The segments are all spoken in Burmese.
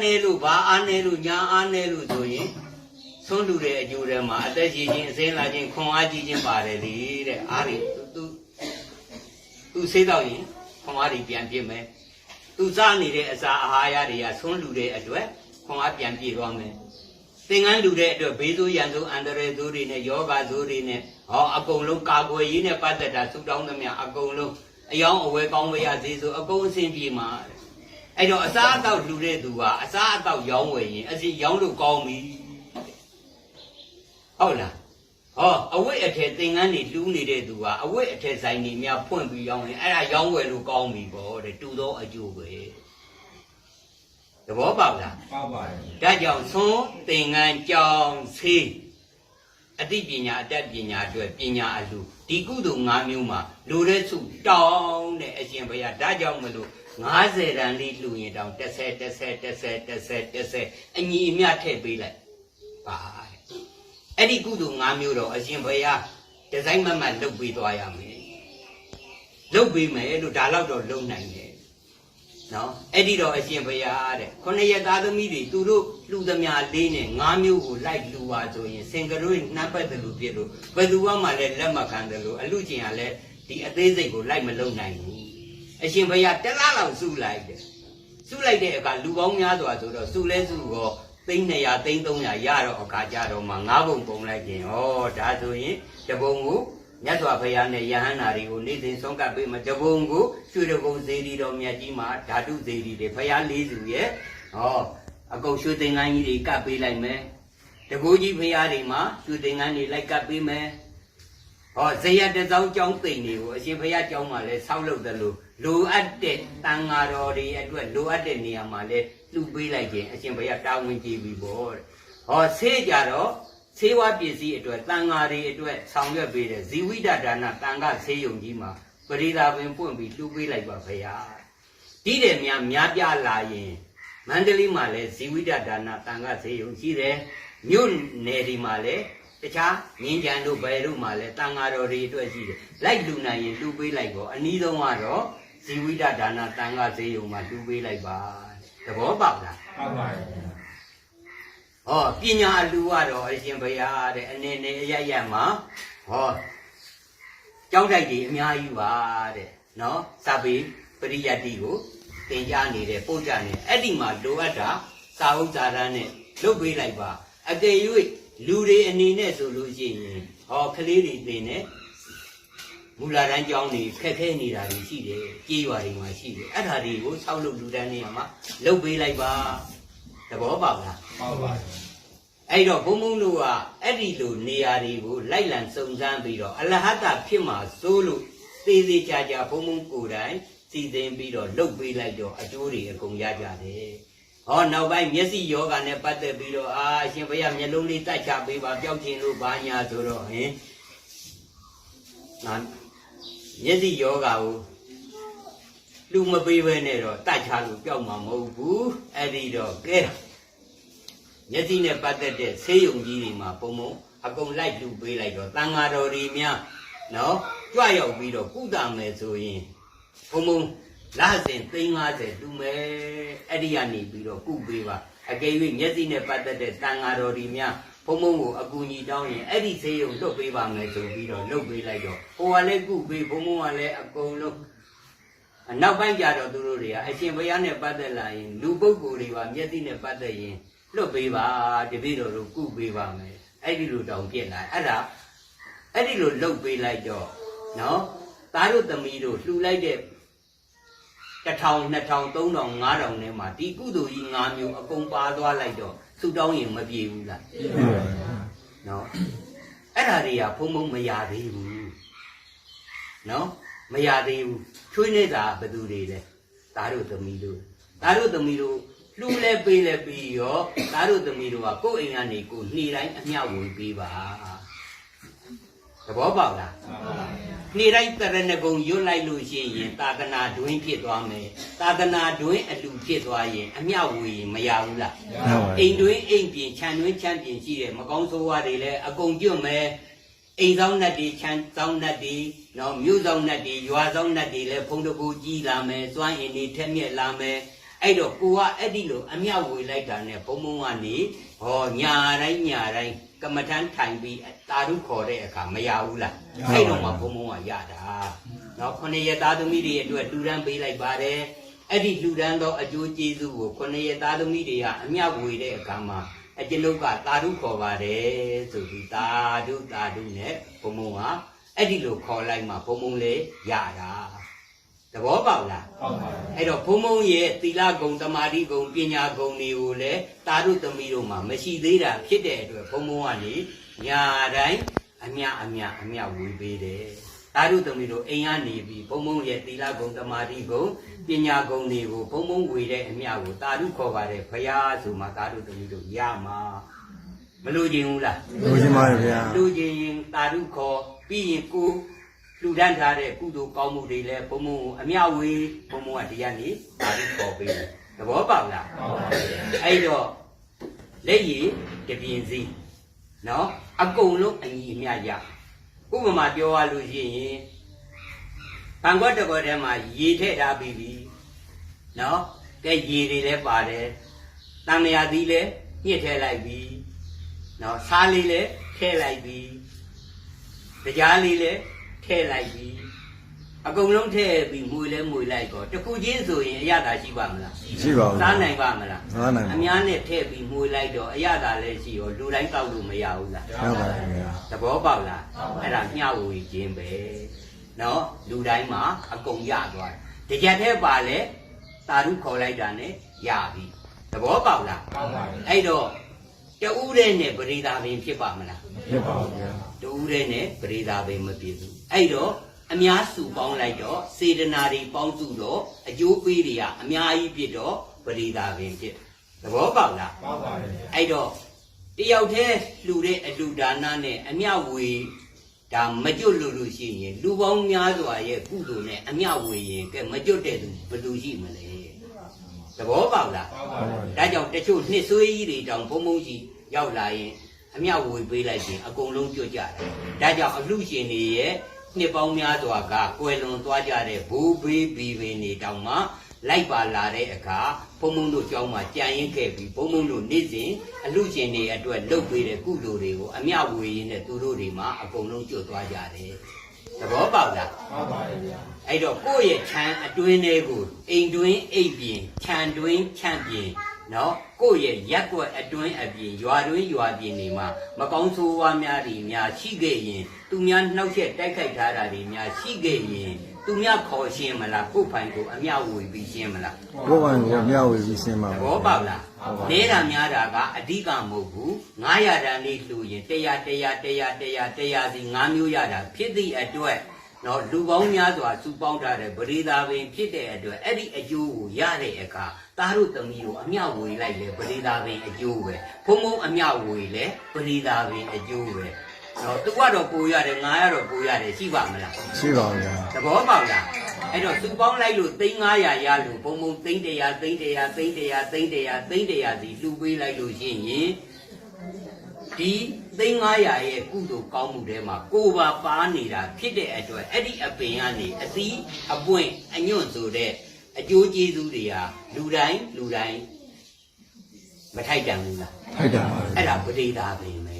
မှာအာသွေးအားနေလို့ဘာအားနေလို့ညာအားနေလို့ဆိုရင်ဆွန့်လူတဲ့အကျိုးထဲမှာအသက်ရှင်ခြင်းအစင်းလာခြင်းခွန်အားကြီးခြင်းပါတယ်လေတဲ့အားတွေသူသူသူဆေးတော့ရင်ခွန်အားတွေပြန်ပြည့်မယ်သူစားနေတဲ့အစာအာဟာရတွေကဆွန့်လူတဲ့အတွက်ခွန်အားပြန်ပြည့်သွားမယ်သင်္ကန်းလူတဲ့အတွက်ဘေးဆိုးရန်ဆိုးအန္တရာယ်ဆိုးတွေနဲ့ယောဂဆိုးတွေနဲ့ဟောအကုန်လုံးကာကွယ်ရေးနဲ့ပတ်သက်တာသုတောင်းသမျှအကုန်လုံးအယောင်းအဝဲကောင်းဝဲရသေးဆိုအကုန်အဆင်ပြေမှာတဲ့ အဲ့တော့အစားအသောက်လှူတဲ့သူကအစားအသောက်ရောင်းဝယ်ရင်အစီရောင်းလို့ကောင်းပြီဟုတ်လားဟောအဝိအထည်သင်္ကန်းတွေလှူနေတဲ့သူကအဝိအထည်ဆိုင်တွေများဖွင့်ပြီးရောင်းရင်အဲ့ဒါရောင်းဝယ်လို့ကောင်းပြီပေါ့တဲ့တူသောအကျိုးပဲသဘောပေါက်လားပေါက်ပါတယ်ဒါကြောင့်သွန်သင်္ကန်းကြောင်းဆေးအသိပညာအတတ်ပညာအတွက်ပညာအလှဒီကုသိုလ်၅မျိုးမှာလူတဲ့စုတောင်းတဲ့အရှင်ဘုရားဒါကြောင့်မလို့ 90တန်လေးလှူရင်တောင်30 30 30 30 30အညီအမျှထည့်ပေးလိုက်ပါတဲ့အဲ့ဒီကုသိုလ်၅မျိုးတော့အရှင်ဘုရားဒီဇိုင်းမမတ်လုပ်ပေးသွားရမယ်လုပ်ပေးမယ်လို့ဒါတော့တော့လုပ်နိုင်တယ်နော်အဲ့ဒီတော့အရှင်ဘုရားတဲ့ခொနှစ်ရက်သားသမီးတွေသူတို့လူသမျှလေးနဲ့ငါးမျိုးကိုလိုက်လူပါဆိုရင်စင်ကရွေးနှမ်းပတ်တယ်လို့ပြစ်လို့ဘယ်သူမှလည်းလက်မခံတယ်လို့အလူကျင်ကလည်းဒီအသေးစိတ်ကိုလိုက်မလုံနိုင်ဘူး အရှင်ဘုရားတစ်လားလောက်စုလိုက်တယ်စုလိုက်တဲ့အခါလူပေါင်းများစွာဆိုတော့စုလဲစုတော့သိန်း200သိန်း300ရတော့အခါကြတော့မှငါးပုံပုံလိုက်ခြင်းဩဒါဆိုရင်တပုံကိုမြတ်စွာဘုရားနဲ့ယဟန္တာတွေကိုနေ့စဉ်ဆုံးကပ်ပေးမှာတပုံကိုရွှေတကုံဇေဒီတော်မြတ်ကြီးမှာဓာတုဇေဒီတွေဘုရားလေးစုရဲ့ဟောအကုန်ရွှေသင်္ကန်းကြီးတွေကပ်ပေးလိုက်မယ်တကူကြီးဘုရားတွေမှာရွှေသင်္ကန်းတွေလိုက်ကပ်ပေးမယ် ဟောဇေယျတစောင်းကျောင်းသိမ့်တွေကိုအရှင်ဘုရားကျောင်းမှာလဲဆောက်လုပ်တယ်လို့လိုအပ်တဲ့တန်ဃာတော်တွေအတွက်လိုအပ်တဲ့နေရာမှာလဲလှူပေးလိုက်ခြင်းအရှင်ဘုရားတာဝန်ကြည့်ပြီးပေါ့တဲ့ဟောဆေးကြတော့ဆေးဝါးပစ္စည်းအတွက်တန်ဃာတွေအတွက်ဆောင်ရွက်ပေးတဲ့ဇီဝိတဒါနတန်ဃဆေးရုံကြီးမှာပရိသာပင်ပွင့်ပြီးလှူပေးလိုက်ပါဗျာဒီတဲ့များများပြလာရင်မန္တလေးမှာလည်းဇီဝိတဒါနတန်ဃဆေးရုံရှိတယ်မြို့နယ်ဒီမှာလည်း တခြားငင်းကြံတို့ဘယ်တို့မှာလည်းတန်ဃာတော်တွေအတွက်ရှိတယ်လိုက်လူနိုင်ရင်လှူပေးလိုက်တော့အနည်းဆုံးကတော့ဇီဝိတဒါနတန်ဃဆေးရုံမှာလှူပေးလိုက်ပါသဘောပေါက်လားပေါက်ပါတယ်ဟောပညာအလူကတော့အရှင်ဘုရားတဲ့အနေနဲ့အရရမှာဟောကြောက်တိုက်ကြီးအများကြီးပါတဲ့နော်စပေပရိယတ်တိကိုသင်ကြားနေတယ်ပို့ကြနေအဲ့ဒီမှာလိုအပ်တာစာဥစ္စာရမ်းနဲ့လုပ်ပေးလိုက်ပါအကယ်၍ လူတွေအနေနဲ့ဆိုလို့ရှိရင်ဟောကလေးတွေသင်နေမူလာတန်းကျောင်းတွေခက်ခဲနေတာတွေရှိတယ်ကြေးရွာတွေမှာရှိတယ်အဲ့ဒါတွေကိုဆောက်လုပ်လူတန်းနေရာမှာလုပ်ပေးလိုက်ပါသဘောပေါက်လားပေါက်ပါတယ်အဲ့တော့ဘုံဘုံတို့ကအဲ့ဒီလိုနေရာတွေကိုလိုက်လံစုံစမ်းပြီးတော့အလဟတဖြစ်မှာစိုးလို့သေးသေးချာချာဘုံဘုံကိုယ်တိုင်စီစဉ်ပြီးတော့လှုပ်ပေးလိုက်တော့အကျိုးတွေအကုန်ရကြတယ်။ ဟောနောက်ပိုင်းမျက်စိယောဂနဲ့ပတ်သက်ပြီးတော့အာအရှင်ဘုရားမျက်လုံးလေးတတ်ချပေးပါပျောက်ခြင်းလို့ဘာညာဆိုတော့ဟင်ငါမျက်စိယောဂကိုလူမပေးဘဲနဲ့တော့တတ်ချလို့ပျောက်မှာမဟုတ်ဘူး။အဲ့ဒီတော့ကဲမျက်စိနဲ့ပတ်သက်တဲ့ဆေးရုံကြီးတွေမှာပုံပုံအကုန်လိုက်လူပေးလိုက်တော့တန်ဃာတော်တွေများနော်ကြွရောက်ပြီးတော့ကုသမယ်ဆိုရင်ပုံပုံ လာစဉ်350လူမယ်အဲ့ဒီကနေပြီးတော့ကုပေးပါအကယ်၍မျက်စိနဲ့ပတ်သက်တဲ့တန်ဃာတော်တွေများဘုံဘုံကိုအကူညီတောင်းရင်အဲ့ဒီဆေးရုံလွတ်ပေးပါမယ်ဆိုပြီးတော့လွတ်ပေးလိုက်တော့ဟိုကလည်းကုပေးဘုံဘုံကလည်းအကုန်လုံးအနောက်ပိုင်းကြတော့သူတို့တွေကအရှင်ဘုရားနဲ့ပတ်သက်လာရင်လူပုဂ္ဂိုလ်တွေပါမျက်စိနဲ့ပတ်သက်ရင်လွတ်ပေးပါတပည့်တော်တို့ကုပေးပါမယ်အဲ့ဒီလိုတောင်ပြစ်လာအဲ့ဒါအဲ့ဒီလိုလှုပ်ပေးလိုက်တော့နော်သားတို့သမီးတို့လှူလိုက်တဲ့ 1000 2000 3000 5000နဲ့မှာဒီကုသိုလ်ကြီး၅မျိုးအကုန်ပါသွားလိုက်တော့သူတောင်းရင်မပြေဘူးလားပြည့်ပါတယ်နော်အဲ့ဒါတွေကဖုံဖုံမရသေးဘူးနော်မရသေးဘူးချွေးနေတာဘယ်သူတွေလဲသားတို့သမီးတို့သားတို့သမီးတို့လှူလဲပေးလဲပြီးရောသားတို့သမီးတို့ကကိုယ့်အိမ်ကနေကိုယ်နှီးတိုင်းအမျှဝင်ပေးပါသဘောပေါက်လားပေါက်ပါတယ် နေ့တိုင်းတရဏဂုံရွတ်လိုက်လို့ရှိရင်သာသနာတွင်ဖြစ်သွားမယ်သာသနာတွင်အလူဖြစ်သွားရင်အမျှဝေရင်မရဘူးလားရပါပါအိမ်တွင်အိမ်ပြင်ခြံတွင်ခြံပြင်ရှိတယ်မကောင်းဆိုးဝါးတွေလည်းအကုန်ကျွတ်မယ်အိမ်ဆောင်နှက်တွေခြံဆောင်နှက်တွေနော်မြို့ဆောင်နှက်တွေရွာဆောင်နှက်တွေလည်းဖုံးတကူကြီးလာမယ်စွမ်းအင်တွေထက်မြက်လာမယ်အဲ့တော့ကိုကအဲ့ဒီလိုအမြောက်ဝေလိုက်တာနဲ့ဘုံဘုံကနေဟောညာတိုင်းညာတိုင်း ကမ္မထမ်းထိုင်ပြီးတာရုခေါ်တဲ့အခါမရဘူးလားအဲ့တော့မှဘုံဘုံကရတာနော်ခொနည်းရသားသမီးတွေအတွက်လူရန်ပေးလိုက်ပါတယ်အဲ့ဒီလူရန်သောအကျိုးကျေးဇူးကိုခொနည်းရသားသမီးတွေကအမြောက်ဝေတဲ့အခါမှာအကျွန်ုပ်ကတာရုခေါ်ပါတယ်ဆိုပြီးတာရုတာရုနဲ့ဘုံဘုံကအဲ့ဒီလိုခေါ်လိုက်မှဘုံဘုံလေးရတာ သဘောပေါက်လားဟုတ်ပါဘူးအဲ့တော့ဘုံဘုံရဲ့သီလဂုံတမာတိဂုံပညာဂုံတွေကိုလည်းတာရုသမီးတို့မှာမရှိသေးတာဖြစ်တဲ့အတွက်ဘုံဘုံကနေညာတိုင်းအမြအမြအမြဝေပေးတယ်တာရုသမီးတို့အိမ်ကနေပြီးဘုံဘုံရဲ့သီလဂုံတမာတိဂုံပညာဂုံတွေကိုဘုံဘုံဝေတဲ့အမြကိုတာရုခေါ်ပါတယ်ဖရာဆိုမှတာရုသမီးတို့ရမှာမလို့ခြင်းဘူးလားလို့ရှင်ပါဗျာလူချင်းရင်တာရုခေါ်ပြီးရင်ကို လူဒန်းထားတဲ့ကုသိုလ်ကောင်းမှုတွေလည်းဘုံဘုံကိုအမြဝေဘုံဘုံကတရားနေတာရုခေါ်ပေးတယ်သဘောပေါက်လားဟုတ်ပါဘူးအဲ့တော့လက်ရည်တပြင်းစီနော်အကုန်လုံးအညီအမျှရဥပမာပြောရလို့ရှိရင်ဘန်ကွက်တစ်ခွက်ထဲမှာရေထည့်ထားပြီးပြီနော်ကဲရေတွေလည်းပါတယ်တံမယာသီးလည်းညှစ်ထည့်လိုက်ပြီနော်ဆားလေးလည်းထည့်လိုက်ပြီတရားလေးလည်း ထည့်လိုက်ပြီအကုန်လုံးထည့်ပြီးမွေလဲမွေလိုက်တော့တစ်ခုချင်းဆိုရင်အရသာရှိပါမလားရှိပါဦးစားနိုင်ပါမလားစားနိုင်ပါအများနဲ့ထည့်ပြီးမွေလိုက်တော့အရသာလည်းရှိရောလူတိုင်းတောက်လို့မရဘူးလားဟုတ်ပါဗျာသဘောပေါက်လားအဲ့ဒါမျှဝေခြင်းပဲနော်လူတိုင်းမှာအကုန်ရသွားတယ်တကြက်သေးပါလေတာရုခေါ်လိုက်တာနဲ့ရပြီသဘောပေါက်လားဟုတ်ပါဘူးအဲ့တော့တူးတဲ့နဲ့ပရိသာပင်ဖြစ်ပါမလား ဖြစ်ပါဗျာတူးတဲ့နဲ့ပရိသာပင်မဖြစ်ဘူးအဲ့တော့အများစုပေါင်းလိုက်တော့စေတနာတွေပေါင်းစုတော့အကျိုးပေးတွေကအများကြီးဖြစ်တော့ပရိသာပင်ဖြစ်သဘောပေါက်လားဟုတ်ပါဘူးအဲ့တော့တယောက်တည်းလှူတဲ့အလှူဒါနနဲ့အမျှဝေဒါမကျွတ်လို့လို့ရှိရင်လူပေါင်းများစွာရဲ့ကုသိုလ်နဲ့အမျှဝေရင်ကဲမကျွတ်တဲ့သူဘယ်လိုရှိမလဲသဘောပေါက်လားဟုတ်ပါဘူးဒါကြောင့်တချို့နှစ်ဆွေးကြီးတွေတောင်ဘုံဘုံရှိရောက်လာရင် အမျှဝေပေးလိုက်ရင်အကုန်လုံးကျွတ်ကြတယ်ဒါကြောင့်အလှရှင်တွေရဲ့နှစ်ပေါင်းများစွာကကွယ်လွန်သွားကြတဲ့ဘူဘေးဘီပင်တွေတောင်မှလိုက်ပါလာတဲ့အခါဘုံဘုံတို့ကြောင်းမှာကြံရင်ခဲ့ပြီးဘုံဘုံတို့နေ့စဉ်အလှရှင်တွေအတွက်လှုပ်ပေးတဲ့ကုသိုလ်တွေကိုအမျှဝေရင်းနဲ့သူတို့တွေမှာအကုန်လုံးကျွတ်သွားကြတယ်သဘောပေါက်လားဟုတ်ပါဘူးဗျာအဲ့တော့ကိုယ့်ရဲ့ခြံအတွင်းလေးကိုအိမ်တွင်းအိပ်ပြင်ခြံတွင်းခြံပြင် နော်ကိုယ့်ရဲ့ရက်ွက်အတွင်းအပြင်ရွာတွင်းရွာပြင်တွေမှာမကောင်းဆိုးဝါးများတွေများရှိခဲ့ရင် သူများနှောက်ရက်တိုက်ခိုက်ထားတာတွေများရှိခဲ့ရင်သူများခေါ်ရှင်းမလားကိုယ့်ဖိုင်ကိုအမျှဝေပြီးရှင်းမလားကိုယ်ပိုင်ကိုမျှဝေပြီးရှင်းပါသဘောပေါက်လားနေတာများတာကအဓိကမဟုတ်ဘူး900တန်းလေးလှူရင်100 100 100 100 100စီ9မျိုးရတာဖြစ်သည့်အတွက်နော်လူပေါင်းများစွာစုပေါင်းထားတဲ့ပရိသာပင်ဖြစ်တဲ့အတွက်အဲ့ဒီအကျိုးကိုရတဲ့အခါ သားတို့သမီးတို့အမျှဝေလိုက်လေပရိသာပင်အကျိုးပဲဘုံဘုံအမျှဝေလေပရိသာပင်အကျိုးပဲနော်သူကတော့ပိုရတယ်ငါကတော့ပိုရတယ်ရှိပါမလားရှိပါဗျာသဘောပေါက်လားအဲ့တော့သူပေါင်းလိုက်လို့သိန်း900ရလို့ဘုံဘုံသိန်း100သိန်း100သိန်း100သိန်း100သိန်း100စီလှူပေးလိုက်လို့ရှိရင်ဒီသိန်း900ရဲ့ကုသိုလ်ကောင်းမှုထဲမှာကိုယ်ပါပါနေတာဖြစ်တဲ့အတွက်အဲ့ဒီအပင်ကနေအသီးအပွင့်အညွန့်ဆိုတဲ့ အကျိုးကျေးဇူးတွေဟာလူတိုင်းလူတိုင်းမထိုက်တန်ဘူးလားထိုက်တာပါအဲ့ဒါပရိဒါပင်ပဲ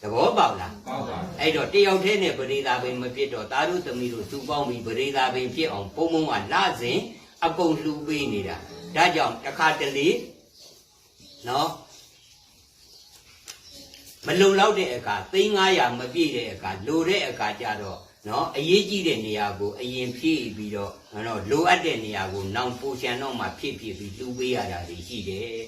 သဘောပေါက်လားဟုတ်ပါဘူးအဲ့တော့တယောက်တည်းနဲ့ပရိသာပင်မဖြစ်တော့သားတို့သမီးတို့သူပေါင်းပြီးပရိသာပင်ဖြစ်အောင်ပုံပုံကလာစဉ်အကုန်လှူပေးနေတာဒါကြောင့်တစ်ခါတလေနော်မလုံလောက်တဲ့အခါသိန်း900မပြည့်တဲ့အခါလိုတဲ့အခါကျတော့ နော်အရေးကြီးတဲ့နေရာကိုအရင်ဖြည့်ပြီးတော့နော်လိုအပ်တဲ့နေရာကိုနောင်ပိုချန်တော့မှဖြည့်ဖြည့်ပြီးလှူပေးရတာတွေရှိတယ်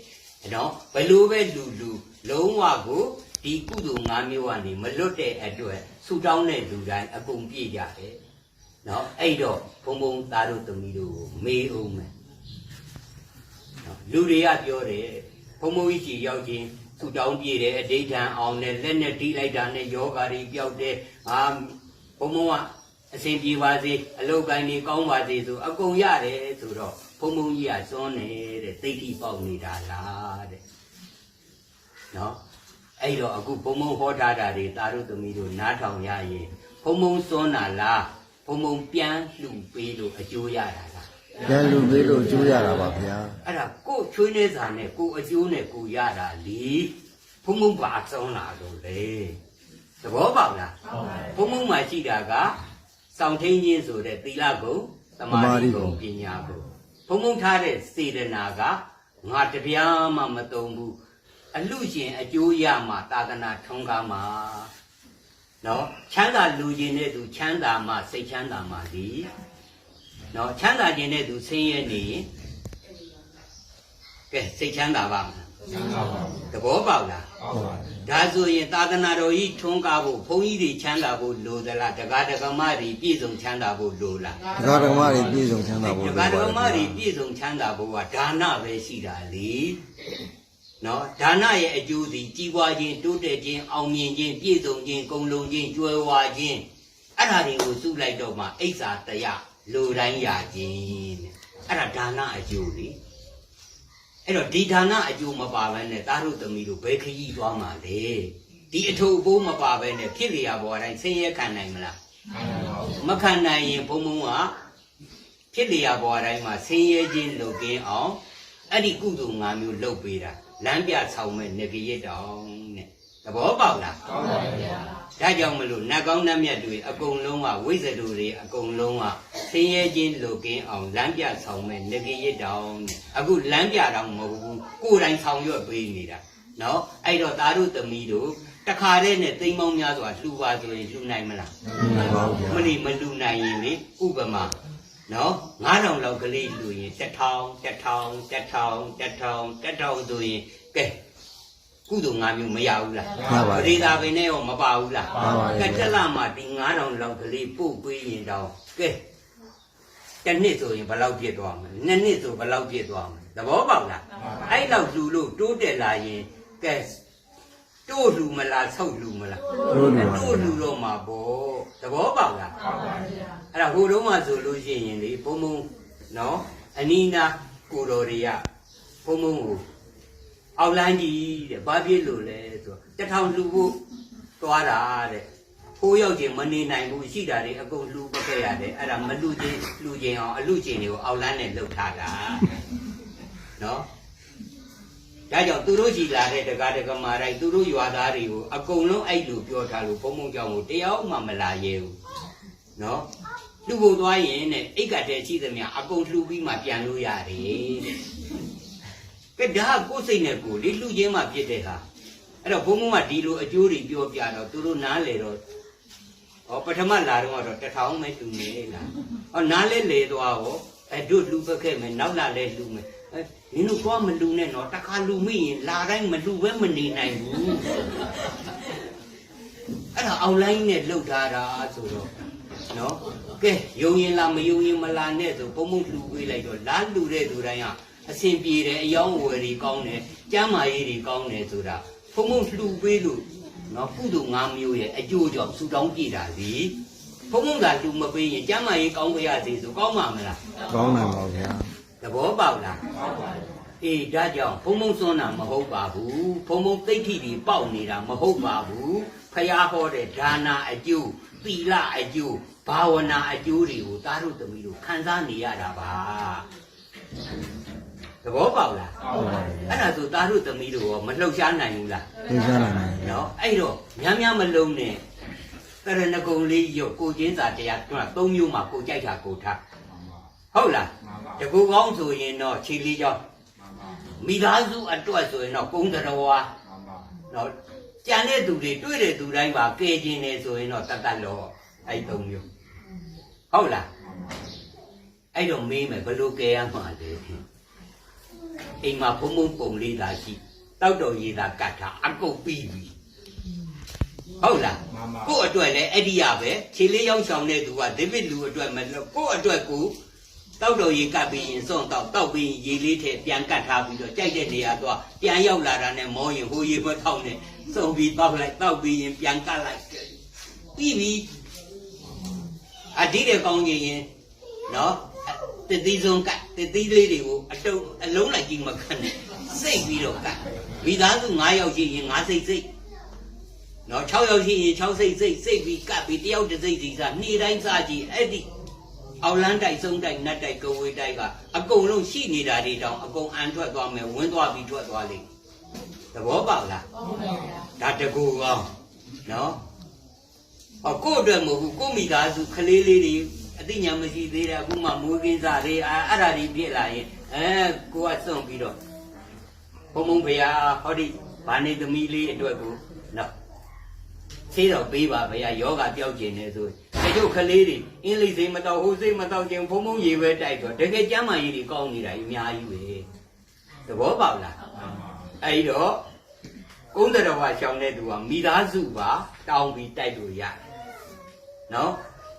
နော်ဘလို့ပဲလူလူလုံးဝကိုဒီကုသိုလ်၅မျိုးကနေမလွတ်တဲ့အတွက်ဆူတောင်းတဲ့လူတိုင်းအကုန်ပြည့်ကြတယ်နော်အဲ့တော့ဘုံဘုံသားတို့သမီးတို့ကိုမေးအောင်မယ်နော်လူတွေကပြောတယ်ဘုံဘုံကြီးကြီးရောက်ချင်းသူတောင်းပြေတယ်အဋိဌံအောင်နဲ့လက်နဲ့တီးလိုက်တာနဲ့ယောဂါတွေပျောက်တယ်ဟာ ဘုံဘုံကအစဉ်ပြေပါစေအလုတ်ကိုင်းတွေကောင်းပါစေဆိုအကုန်ရတယ်ဆိုတော့ဘုံဘုံကြီးကစွန်းနေတဲ့သိတိပေါက်နေတာလားတဲ့နော်အဲ့တော့အခုဘုံဘုံဟောထားတာတွေတာတို့သမီးတို့နားထောင်ရရင်ဘုံဘုံစွန်းတာလားဘုံဘုံပြန်လှူပေးလို့အကျိုးရတာလားပြန်လူပေးလို့ကျိုးရတာပါဗျာအဲ့ဒါကိုယ်ချွေးနေစာနဲ့ကိုယ်အကျိုးနဲ့ကိုယ်ရတာလေဘုံဘုံပါဆုံးလာလို့လေ သဘောပေါက်လားဘုံဘုံမှာရှိတာကစောင့်ထင်းခြင်းဆိုတဲ့သီလကုံသမာဓိကုံပညာကုံဘုံဘုံထားတဲ့စေတနာကငါတပြားမှမတုံဘူးအလူရှင်အကျိုးရမှသာသနာထုံးကားမှာနော်ချမ်းသာလူခြင်းတဲ့သူချမ်းသာမှစိတ်ချမ်းသာမှဒီနော်ချမ်းသာခြင်းတဲ့သူဆင်းရဲနေရင်ကဲစိတ်ချမ်းသာပါမလားသဘောပေါက်လားဟုတ်ပါဘူး ဒါဆိုရင်သာသနာတော်ကြီးထွန်းကားဖို့ဘုန်းကြီးတွေချမ်းသာဖို့လိုသလားတက္ကဒကမတွေပြည့်စုံချမ်းသာဖို့လိုလားဒကာဒကမတွေပြည့်စုံချမ်းသာဖို့တက္ကဒကမတွေပြည့်စုံချမ်းသာဖို့ကဒါနပဲရှိတာလေနော်ဒါနရဲ့အကျိုးစီကြီးပွားခြင်းတိုးတက်ခြင်းအောင်မြင်ခြင်းပြည့်စုံခြင်းကုန်လုံးခြင်းကျွယ်ဝခြင်းအဲ့ဒါတွေကိုစုလိုက်တော့မှအိစ္ဆာတယလူတိုင်းရခြင်းတဲ့အဲ့ဒါဒါနအကျိုးလေ အဲ့တော့ဒီဌာနအကျိုးမပါဘဲနဲ့သားတို့သမီးတို့ဘယ်ခရီးသွားမှာလဲဒီအထုပ်အပိုးမပါဘဲနဲ့ဖြစ်လျာပေါ်တိုင်းဆင်းရဲခံနိုင်မလားမခံနိုင်ရင်ဘုံဘုံကဖြစ်လျာပေါ်တိုင်းမှာဆင်းရဲခြင်းလုပ်ကင်းအောင်အဲ့ဒီကုသိုလ်၅မျိုးလုပ်ပေးတာလမ်းပြဆောင်မဲ့နေကြရတောင်တဲ့ သဘောပေါက်လားပေါက်ပါဗျာဒါကြောင့်မလို့နတ်ကောင်းနတ်မြတ်တွေအကုန်လုံးကဝိဇ္ဇတူတွေအကုန်လုံးကဆင်းရဲခြင်းလုပ်ကင်းအောင်လမ်းပြဆောင်မဲ့နေကြရတောင်တဲ့အခုလမ်းပြတော့မဟုတ်ဘူးကိုယ်တိုင်ဆောင်ရွက်ပေးနေတာနော်အဲ့တော့သားတို့သမီးတို့တခါတည်းနဲ့တိမ်မောင်းများစွာလှူပါဆိုရင်လှူနိုင်မလားမှန်ပါဘူးဗျာမလီမလူနိုင်ရင်လေဥပမာနော်9000လောက်ကလေးလူရင်1000 1000 1000 1000 1000ဆိုရင်ကဲ ကုသိုလ်၅မျိုးမရဘူးလားမှန်ပါပဘူးရိသာပင်နဲ့ရောမပါဘူးလားမှန်ပါဘူးကဲတက်လာမှဒီ9000လောက်ကလေးပို့ပေးရင်တော့ကဲတစ်နှစ်ဆိုရင်ဘယ်လောက်ပြည့်သွားမလဲနှစ်နှစ်ဆိုဘယ်လောက်ပြည့်သွားမလဲသဘောပေါက်လားအဲ့လောက်လူလို့တိုးတက်လာရင်ကဲတိုးလူမလားဆုတ်လူမလားတို့လူပါတို့လူတော့မှာပေါ့သဘောပေါက်လားအဲ့ဒါဟိုတုန်းကဆိုလို့ရှိရင်လေဘုံဘုံနော်အနီးနာကိုတော်တွေကဘုံဘုံကို အောက်လန်းကြီးတဲ့ဘာဖြစ်လို့လဲဆိုတော့တစ်ထောင်လူဖို့သွားတာတဲ့ဖိုးရောက်ချင်းမနေနိုင်ဘူးရှိတာတွေအကုန်လူပခဲ့ရတယ်အဲ့ဒါမလူချင်းလူချင်းအောင်အလူချင်းတွေကိုအောက်လန်းနဲ့လှုပ်ထားတာနော်ဒါကြောင့်သူတို့ရှိလာတဲ့တကားတကမာတိုင်းသူတို့ရွာသားတွေကိုအကုန်လုံးအဲ့လိုပြောထားလို့ဘုံဘုံကြောင့်ကိုတရားမှမလာရဲဘူးနော်လူဖို့သွားရင်တဲ့အိတ်ကတဲ့ရှိသမျှအကုန်လှူပြီးမှပြန်လို့ရတယ်တဲ့ ကဲဒါကကိုယ်စိတ်နဲ့ကိုယ်လေလှူခြင်းမှဖြစ်တဲ့ဟာအဲ့တော့ဘုံဘုံကဒီလိုအကျိုးတွေပြောပြတော့သူတို့နားလေတော့ဟောပထမလာတော့တော့တထောင်ပဲလှူနေလားဟောနားလဲလေသွားဟောအဲ့တို့လှူပက်ခဲ့မယ်နောက်လာလဲလှူမယ်အဲနင်တို့သွားမလူနဲ့တော့တခါလူမိရင်လာတိုင်းမလူပဲမနေနိုင်ဘူးအဲ့ဒါအောက်လိုင်းနဲ့လှုပ်ထားတာဆိုတော့နော်ကဲယုံရင်လားမယုံရင်မလာနဲ့ဆိုပုံမှုလှူပေးလိုက်တော့လာလူတဲ့သူတိုင်းက အဆင်ပြေတယ်အယောင်းဝယ်တွေကောင်းတယ်ကျမ်းမာရေးတွေကောင်းတယ်ဆိုတာပုံမှုလှူပေးလို့နော်ကုသိုလ်၅မျိုးရဲ့အကျိုးကြောင့်ဆူတောင်းကြည့်တာလေဘုံဘုံကလူမပေးရင်ကျမ်းမာရေးကောင်းကြရစေဆိုကောင်းမှာမလားကောင်းနိုင်ပါဗျာသဘောပေါက်လားအေးဒါကြောင့်ဘုံဘုံစွန်းတာမဟုတ်ပါဘူးဘုံဘုံသိဋ္ဌိတွေပေါက်နေတာမဟုတ်ပါဘူးဖះဟောတဲ့ဒါနာအကျိုးသီလအကျိုးဘာဝနာအကျိုးတွေကိုသားတို့သမီးတို့ခံစားနေရတာပါ သဘောပေါက်လားဟုတ်ပါဘူးဗျာအဲ့ဒါဆိုသားတို့သမီးတို့ရောမလှုပ်ရှားနိုင်ဘူးလားသိစားနိုင်ပါဗျာနော်အဲ့တော့များများမလုံးနဲ့တရဏဂုံလေးရောကိုချင်းစာတရားတွန်းသုံးမျိုးမှာကိုကြိုက်တာကိုထားဟုတ်လားတကူကောင်းဆိုရင်တော့ခြေလေးချောင်းမိသားစုအတွက်ဆိုရင်တော့ကုန်းတရဝါတော့ကြံတဲ့သူတွေတွေ့တဲ့သူတိုင်းပါကဲခြင်းနေဆိုရင်တော့တတ်တတ်လောအဲ့သုံးမျိုးဟုတ်လားအဲ့တော့မေးမယ်ဘယ်လိုကဲရမှာလဲ အိမ်မှာဘုံဘုံပုံလေးသာရှိတောက်တော်ရည်သာကတ်ထားအကုတ်ပြီးပြီဟုတ်လားကို့အတွက်လည်းအဲ့ဒီရပဲခြေလေးရောက်ဆောင်တဲ့သူကဒေးဗစ်လူအတွက်မလို့ကို့အတွက်ကိုတောက်တော်ရေကပ်ပြီးရင်စွန့်တောက်တောက်ပြီးရင်ရေလေးထဲပြန်ကတ်ထားပြီးတော့ကြိုက်တဲ့နေရာသွားပြန်ရောက်လာတာနဲ့မောရင်ဟိုရေမထောက်နဲ့စုံပြီးတောက်လိုက်တောက်ပြီးရင်ပြန်ကတ်လိုက်ပြီးပြီအဒီတဲ့ကောင်းကြီးရင်နော် တတိဆုံးကတ်တတိလေးတွေကိုအတုံးအလုံးလိုက်ကြီးမခံနဲ့စိတ်ပြီးတော့ကတ်မိသားစု9ယောက်ရှိရင်9စိတ်စိတ်နော်6ယောက်ရှိရင်6စိတ်စိတ်စိတ်ပြီးကတ်ပြီးတယောက်တစ်စိတ်စီစားနေ့တိုင်းစားကြည့်အဲ့ဒီအောက်လန်းတိုက်ဆုံးတိုက်နတ်တိုက်ကဝေးတိုက်ကအကုန်လုံးရှိနေတာတွေတောင်အကုန်အန်ထွက်သွားမယ်ဝင်းသွားပြီးထွက်သွားလိမ့်သဘောပေါက်လားဟုတ်ပါဗျာဒါတကူကောင်းနော်ဟောကိုယ့်အတွက်မဟုတ်ဘူးကိုယ့်မိသားစုကလေးလေးတွေ အသိဉာဏ်မရှိသေးတဲ့အခုမှမွေးကင်းစားတွေအာအဲ့ဒါတွေပြစ်လာရင်အဲကိုကစွန့်ပြီးတော့ဘုံဘုံဖေဟာဟောဒီဗာနေသမီးလေးအတွက်ကိုနော်သေးတော့ပေးပါဗျာယောဂပျောက်ကျင်နေဆိုတချို့ကလေးတွေအင်းလိစိမတော့ဟိုစိမတော့ကျင်ဘုံဘုံရေပဲတိုက်တော့တကယ်ကျမ်းမာရေးတွေကောင်းနေတာအများကြီးပဲသဘောပေါက်လားအဲ့တော့ကုန်းတော်ဝါရှောင်းတဲ့သူကမိသားစုပါတောင်းပြီးတိုက်လို့ရတယ်နော်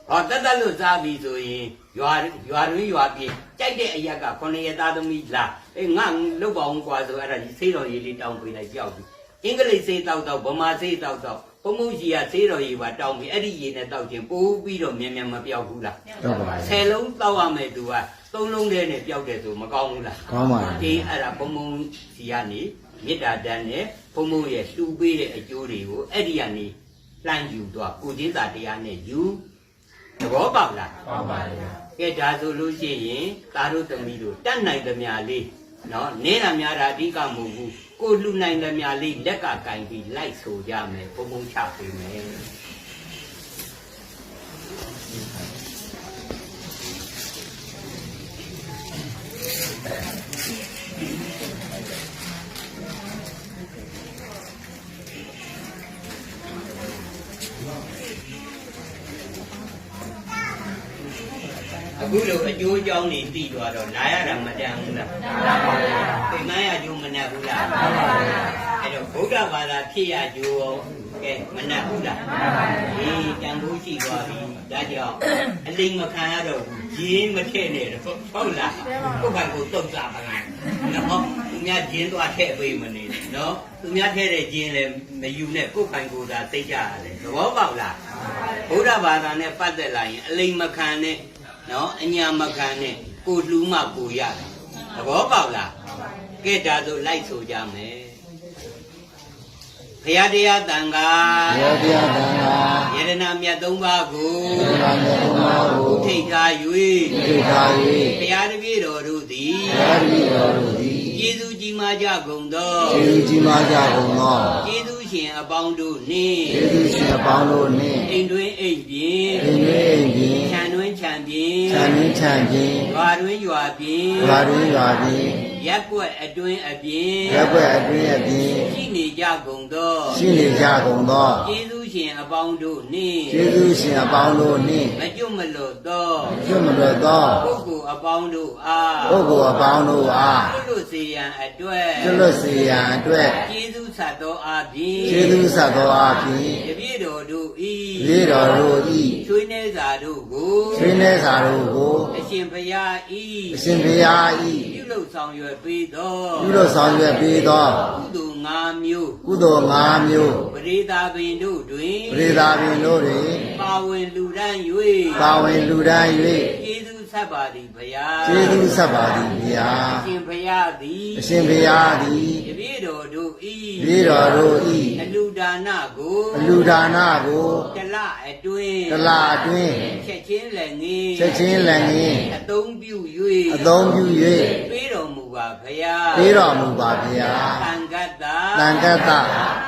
ဟောတက်တက်လို့စားပြီဆိုရင်ရွာရွာတွင်းရွာပြေကြိုက်တဲ့အရက်ကခொနရသားသမီးလာအေးငါလုတ်ပါအောင်ကွာဆိုအဲ့ဒါကြီးဆေးတော်ကြီးလေးတောင်းပေးလိုက်ကြောက်ပြီအင်္ဂလိပ်ဆေးတောက်တော့ဗမာဆေးတောက်တော့ဘုံဘုံကြီးကဆေးတော်ကြီးပါတောင်းပြီးအဲ့ဒီရေနဲ့တောက်ခြင်းပိုးပြီးတော့မြန်မြန်မပြောက်ဘူးလားတော့ပါဆယ်လုံးတောက်ရမယ်သူကသုံးလုံးတည်းနဲ့ပြောက်တယ်ဆိုမကောင်းဘူးလားကောင်းပါလေဒီအဲ့ဒါဘုံဘုံစီကနေမေတ္တာတန်းနဲ့ဘုံဘုံရဲ့လှူပေးတဲ့အကျိုးတွေကိုအဲ့ဒီကနေလှမ်းယူတော့ကိုချင်းစာတရားနဲ့ယူ သဘောပေါက်လားဟုတ်ပါဗျာကဲဒါဆိုလို့ရှိရင်သားတို့သမီးတို့တတ်နိုင်သမျှလေးနော်နေတာများတာအဓိကမဟုတ်ဘူးကိုလှူနိုင်သမျှလေးလက်ကကင်ပြီးလိုက်ဆိုကြမယ်ဘုံဘုံချပေးမယ် လိုအကျိုးအကြောင်းတွေသိသွားတော့လာရတာမတန်ဘူးလားဟုတ်ပါဗျာသိမရကျိုးမနှက်ဘူးလားဟုတ်ပါဗျာအဲ့တော့ဗုဒ္ဓဘာသာဖြစ်ရကျိုးရောကဲမနှက်ဘူးလားဟုတ်ပါဗျာအေးတန်ဖိုးရှိသွားပြီဒါကြောင့်အလိမ်မခံရတော့ဘူးဂျင်းမထည့်နဲ့တော့ဟုတ်လားကိုယ့်ဘက်ကိုတုတ်စားပါလားနော်သူများဂျင်းသွားထည့်ပေးမနေနဲ့နော်သူများထည့်တဲ့ဂျင်းလည်းမယူနဲ့ကိုယ့်ဘက်ကိုသာသိကြရတယ်သဘောပေါက်လားဗုဒ္ဓဘာသာနဲ့ပတ်သက်လာရင်အလိမ်မခံနဲ့ နော်အညာမခံနဲ့ကိုလှူးမှကိုရတယ်သဘောပေါက်လားကဲဒါဆိုလိုက်ဆိုကြမယ်ဘုရားတရားတန်ခါဘုရားတရားတန်ခါယရနာမြတ်သုံးပါးကိုဘုရားမြတ်သုံးပါးကိုထိတ်ထားသိထား၍၍ဘုရားတပည့်တော်တို့သည်ဘုရားတပည့်တော်တို့သည်ကျေးဇူးကြီးမားကြကုန်သောကျေးဇူးကြီးမားကြကုန်သောကျေးဇူးရှင်အပေါင်းတို့နှင့်ကျေးဇူးရှင်အပေါင်းတို့နှင့်အိမ်တွင်အိမ်ပြင်အင်း၍အိမ်ပြင်ခြံတွင်ခြံ ပြင်ခြံရင်းခြံပြင်ရွာတွင်ရွာပြင်ရွာတွင်ရွာပြင်ရက်ကွက်အတွင်းအပြင်ရက်ွက်အတွင်းအပြင်ရှိနေကြကုန်သောရှိနေကြကုန်သောကျေးဇူး ရှင်အပေါင်းတို့နှင့်ကျေးဇူးရှင်အပေါင်းတို့နှင့်မကျွတ်မလွတ်သောကျွတ်မလွတ်သောပုဂ္ဂိုလ်အပေါင်းတို့အားပုဂ္ဂိုလ်အပေါင်းတို့အားကျွတ်လွတ်စေရန်အတွက်ကျွတ်လွတ်စေရန်အတွက်ကျေးဇူးဆတ်သောအားဖြင့်ကျေးဇူးဆက်သောအားဖြင့်တပည့်တော်တို့ဤရေတော်တို့ဤချွေးနေစာတို့ကိုဆွေးနွေးစာတို့ကိုအရှင်ဘုရားဤအရှင်ဘုရားဤပြုလုပ်ဆောင်ရွယ်ပေးသောပြုလို့ဆောင်ရွက်ပေးသောကုသိုလ် ၅မျိုးကုသိုလ်၅မျိုးပရိသာပင်တို့တွင်ပရိသာပင်တို့တွင်ပါဝင်လူဒန်းပါဝင်လူတန်း၍၍ကျေးဇူး ဆက်ပါသည်ဘုရားကျေးဇူးဆက်ပါသည်ဘုရားအရှင်ဘုရားသည်အရှင်ဘုရားသည်တပည့်တော်တို့ဤရေတော်တို့ဤအလူဒါနကိုအလူဒါနကိုတလအတွင်းတလအတွင်းချက်ချင်းလည်းငင်းချက်ချင်းလက်ငင်းအသုံးပြုအသုံးပြု၍၍ပေးတော်မူပါဘုရားပေးတော်မူပါဘုရားသံဃတ္တာတန်ခတ်တ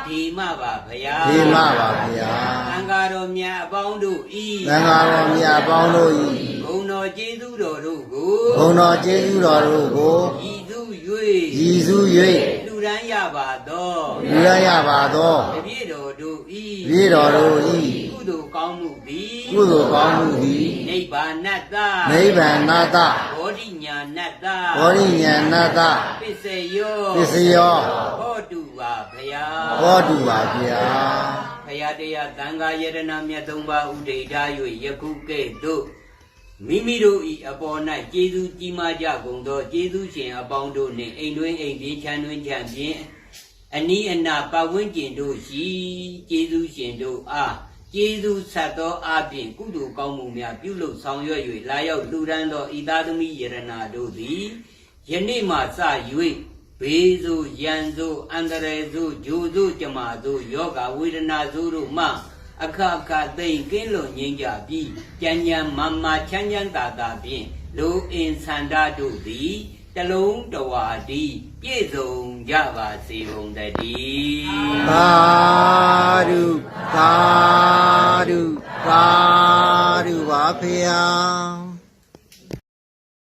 ဒီမပါဘုရားဒီမပါဘုရားသံဃာတော်မြတ်အပေါင်းတို့ဤသံဃာတော်မြတ်ပေါင်းတို့ဤဂုဏ် တော်ကျေးဇူးတော်တို့ကိုဘုံတော်ကျေးဇူးတော်တို့ကိုဤသူ၍ရည်စူး၍လူရန်ရပါသောလူရရပါသောတပည့်တော်တို့ဤပြေတော်တို့ဤကုသိုလ်ကောင်းမှုသည်ကုသိုလ်ကောင်းမှုသည်နိဗ္ဗာနတ္တနိဗ္ဗာန်နာတဘောဓိညာနတ္တဘောရိညာဏတပစ္စယောပစ္စယောဟောတုပါဘုရားဟောတုပါဗျာဘုရားတရားသံဃာယတနာမြတ်သုံးပါးဥဒိဋ္ဌာ၍ယခုကဲ့သို့ မိမိတို့ဤအပေါ်၌ကျေးဇူးကြီးမားကြကုန်သောကျေးဇူးရှင်အပေါင်းတို့နှင့်အိမ်တွင်အိမ်ပြေးချမ်းတွင်ချမ်းဖြင့်အနီးအနာပတ်ဝန်းကျင်တို့ရှိကျေးဇူးရှင်တို့အားကျေးဇူးဆက်သောအပြင်ကုသိုလ်ကောင်းမှုများပြုလုပ်ဆောင်ရွက်၍လာရောက်လှူဒန်းသောဤသားသမီးယရနာတို့သည်ယနေ့မှစ၍ဘေးဆိုရန်ဆိုအန္တရာယ်ဆိုဂျိုဆိုကြမာဆိုယောဂဝေဒနာဆိုတို့မှ အခအခသိင်ကင်းလွန်ငြိမ်းကြပြီးကြံကြံမမချမ်းချမ်းသာသာဖြင့်လူအင်ဆန္ဒတို့သည်တလုံးတဝါဒီပြည့်စုံကြပါစေကုန်တည်းသာဓုသာဓုသာဓုပါဖေယ